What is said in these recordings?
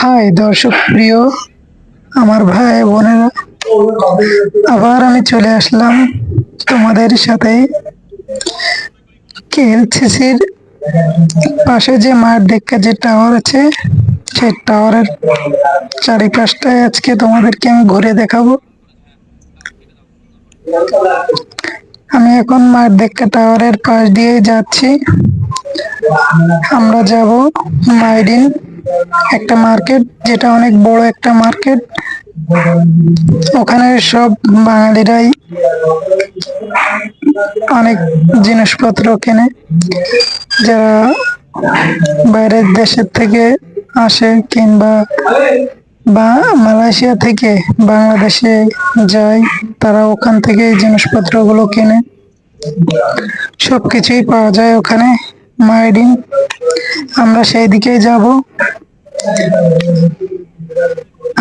High দর্শক প্রিয়, আমার ভাই বোনেরা, আবার আমি চলে আসলাম তোমাদের সাথে কেএলসিসির পাশে যে মাঠ দেখা যে টাওয়ার আছে, সেই টাওয়ারের চারিপাশটায় আজকে তোমাদেরকে আমি ঘুরে দেখাবো। আমি এখন মাঠ দেখা টাওয়ারের পাশ দিয়ে যাচ্ছি। আমরা যাব মাইডিন একটা মার্কেট, যেটা অনেক বড় একটা মার্কেট। ওখানে সব বাঙালিরাই অনেক জিনিসপত্র কেনে। যারা বাইরের দেশের থেকে আসে কিংবা বা মালয়েশিয়া থেকে বাংলাদেশে যায়, তারা ওখান থেকে জিনিসপত্রগুলো কেনে। সবকিছুই পাওয়া যায় ওখানে। মাইডিং আমরা সেই দিকেই যাব।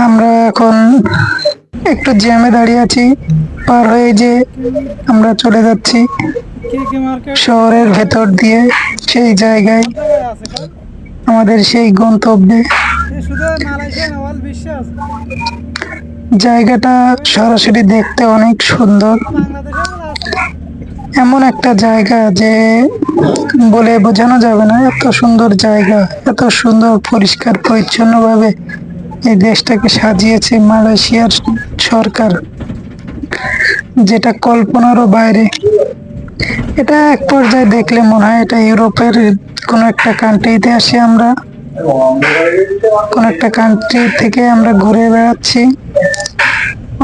আমরা এখন একটু জ্যামে দাঁড়িয়ে আছি, পার হয়ে যে আমরা চলে যাচ্ছি শহরের ভেতর দিয়ে, সেই জায়গায় আমাদের সেই গন্তব্যে। জায়গাটা সরাসরি দেখতে অনেক সুন্দর। এমন একটা জায়গা যে বলে বোঝানো যাবে না, এত সুন্দর জায়গা, এত সুন্দর, পরিষ্কার পরিচ্ছন্ন ভাবে এই দেশটাকে সাজিয়েছে মালয়েশিয়ার সরকার, যেটা কল্পনারও বাইরে। এটা এক পর্যায়ে দেখলে মনে হয় এটা ইউরোপের কোন একটা কান্ট্রিতে আসি আমরা, কোন একটা কান্ট্রি থেকে আমরা ঘুরে বেড়াচ্ছি।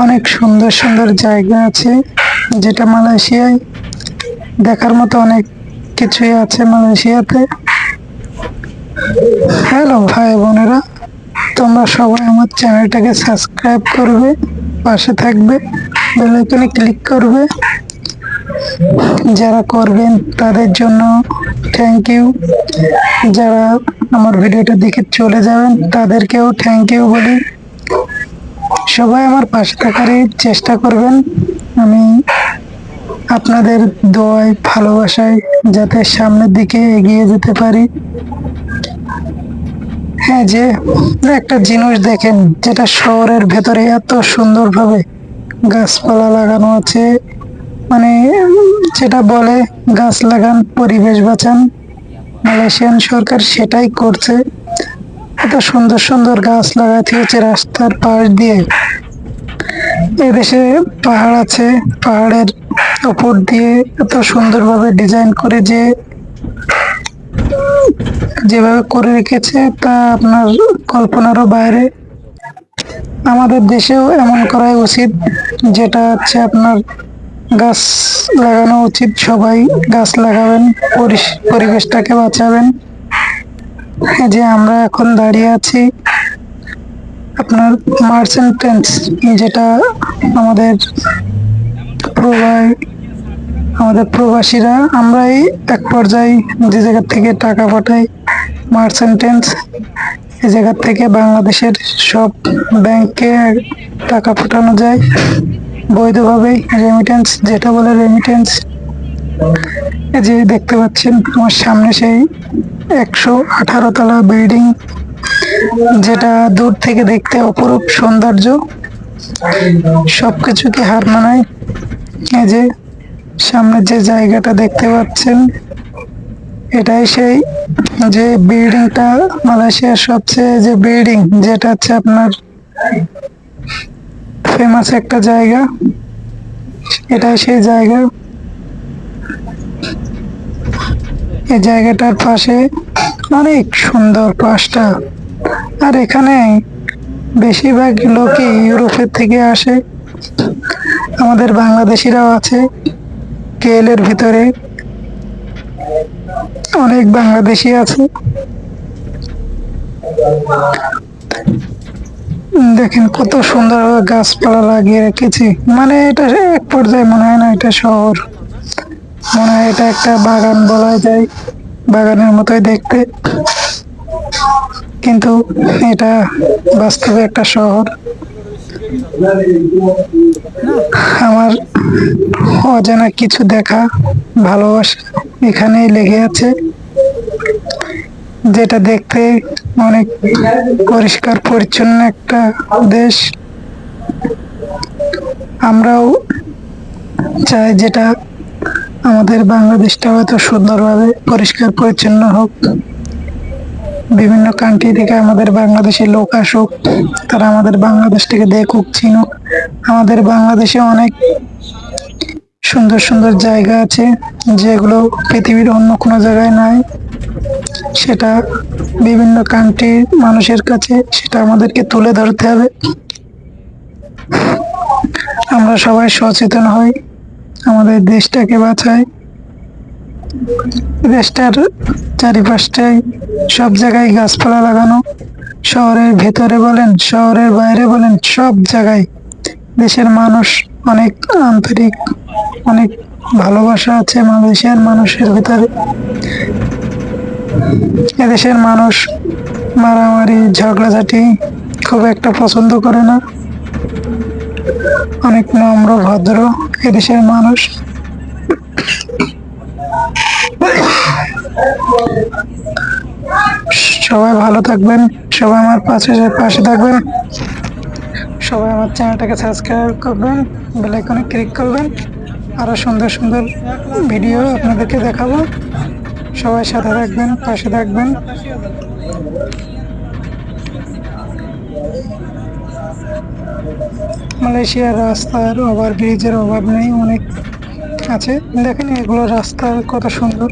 অনেক সুন্দর সুন্দর জায়গা আছে, যেটা মালয়েশিয়ায়। দেখার মতো অনেক কিছুই আছে মালয়েশিয়াতে। হ্যালো ভাই বোনেরা, তোমরা সবাই আমার চ্যানেলটাকে সাবস্ক্রাইব করবে, পাশে থাকবে বেল আইকনে ক্লিক করবে। যারা করবেন তাদের জন্য থ্যাংক ইউ যারা আমার ভিডিওটা দেখে চলে যাবেন তাদেরকেও থ্যাংক ইউ বলি। সবাই আমার পাশে থাকারই চেষ্টা করবেন। আমি আপনাদের দোয়ায়, ভালোবাসায় যাতে সামনের দিকে এগিয়ে যেতে পারি। হ্যাঁ যে, একটা জিনিস দেখেন, যেটা শহরের ভেতরে এত সুন্দরভাবে গাছপালা লাগানো আছে। মানে যেটা বলে, গাছ লাগান, পরিবেশ বাঁচান। মালয়েশিয়ান সরকার সেটাই করছে। এত সুন্দর সুন্দর গাছ লাগাতে হচ্ছে রাস্তার পাশ দিয়ে। এদেশে পাহাড় আছে। পাহাড়ের উপর দিয়ে এত সুন্দরভাবে ডিজাইন করে যে, যেভাবে করে রেখেছে তা আপনার কল্পনারও বাইরে। আমাদের দেশেও এমন করাই উচিত, যেটা হচ্ছে আপনার গাছ লাগানো উচিত। সবাই গাছ লাগাবেন পরিবেশটাকে বাঁচাবেন। যে আমরা এখন দাঁড়িয়ে আছি আপনার মার্চেন্টেন্স যেটা আমাদের প্রবাই আমাদের প্রবাসীরা আমরাই এক পর্যায়ে যে জায়গা থেকে টাকা পাঠাই মার্চেন্টেন্স এই জায়গা থেকে বাংলাদেশের সব ব্যাংকে টাকা পাঠানো যায়। বৈধভাবে রেমিটেন্স যেটা বলে রেমিটেন্স যে দেখতে পাচ্ছেন, আমার সামনে সেই একশো আঠারো তলা বিল্ডিং যেটা দূর থেকে দেখতে অপরূপ সৌন্দর্য, সবকিছুকে হার মানায়। এই যে সামনে যে জায়গাটা দেখতে পাচ্ছেন, এটাই সেই যে বিল্ডিংটা মালয়েশিয়ার সবচেয়ে যে বিল্ডিং যেটা হচ্ছে আপনার ফেমাস একটা জায়গা। এটাই সেই জায়গা। এই জায়গাটার পাশে অনেক সুন্দর পাশটা আর এখানে বেশিরভাগ লোকই ইউরোপের থেকে আসে। আমাদের বাংলাদেশিরাও আছে। কেএল এর ভিতরে অনেক বাংলাদেশি আছে। দেখেন কত সুন্দর গাছপালা লাগিয়ে রেখেছি। মানে এটা এক পর্যায়ে মনে হয় না এটা শহর। মনে হয় এটা একটা বাগান বলা যায়। বাগানের মতোই দেখতে। কিন্তু এটা বাস্তবে একটা শহর। আমার অজানা কিছু দেখা, ভালোবাসা এখানেই লেগে আছে। যেটা দেখতে অনেক পরিষ্কার, পরিচ্ছন্ন একটা দেশ। আমরাও চাই যেটা আমাদের বাংলাদেশটা হয়তো সুন্দরভাবে পরিষ্কার, পরিচ্ছন্ন হোক। বিভিন্ন কান্ট্রি থেকে আমাদের বাংলাদেশে লোক আসুক, তারা আমাদের বাংলাদেশটাকে দেখুক, চিনুক। আমাদের বাংলাদেশে অনেক সুন্দর সুন্দর জায়গা আছে, যেগুলো পৃথিবীর অন্য কোনো জায়গায় নাই। সেটা বিভিন্ন কান্ট্রির মানুষের কাছে সেটা আমাদেরকে তুলে ধরতে হবে। আমরা সবাই সচেতন হই, আমাদের দেশটাকে বাঁচাই। দেশটার চারিপাশটায় সব জায়গায় গাছপালা লাগানো। শহরের ভেতরে বলেন, শহরের বাইরে বলেন, সব জায়গায় দেশের মানুষ অনেক আন্তরিক, অনেক ভালোবাসা আছে মালয়েশিয়ার মানুষের ভিতরে। এদেশের মানুষ মারামারি, ঝগড়াঝাটি খুব একটা পছন্দ করে না। অনেক নম্র, ভদ্র এদেশের মানুষ। সবাই ভালো থাকবেন, সবাই আমার পাশে পাশে থাকবেন, সবাই আমার চ্যানেলটাকে সাবস্ক্রাইব করবেন বেল আইকনে ক্লিক করবেন আরও সুন্দর সুন্দর ভিডিও আপনাদেরকে দেখাবো। সবাই সাথে থাকবেন, পাশে থাকবেন। মালয়েশিয়ার রাস্তার ওভার ব্রিজের অভাব নেই, অনেক আছে। দেখেন এগুলো রাস্তা কত সুন্দর।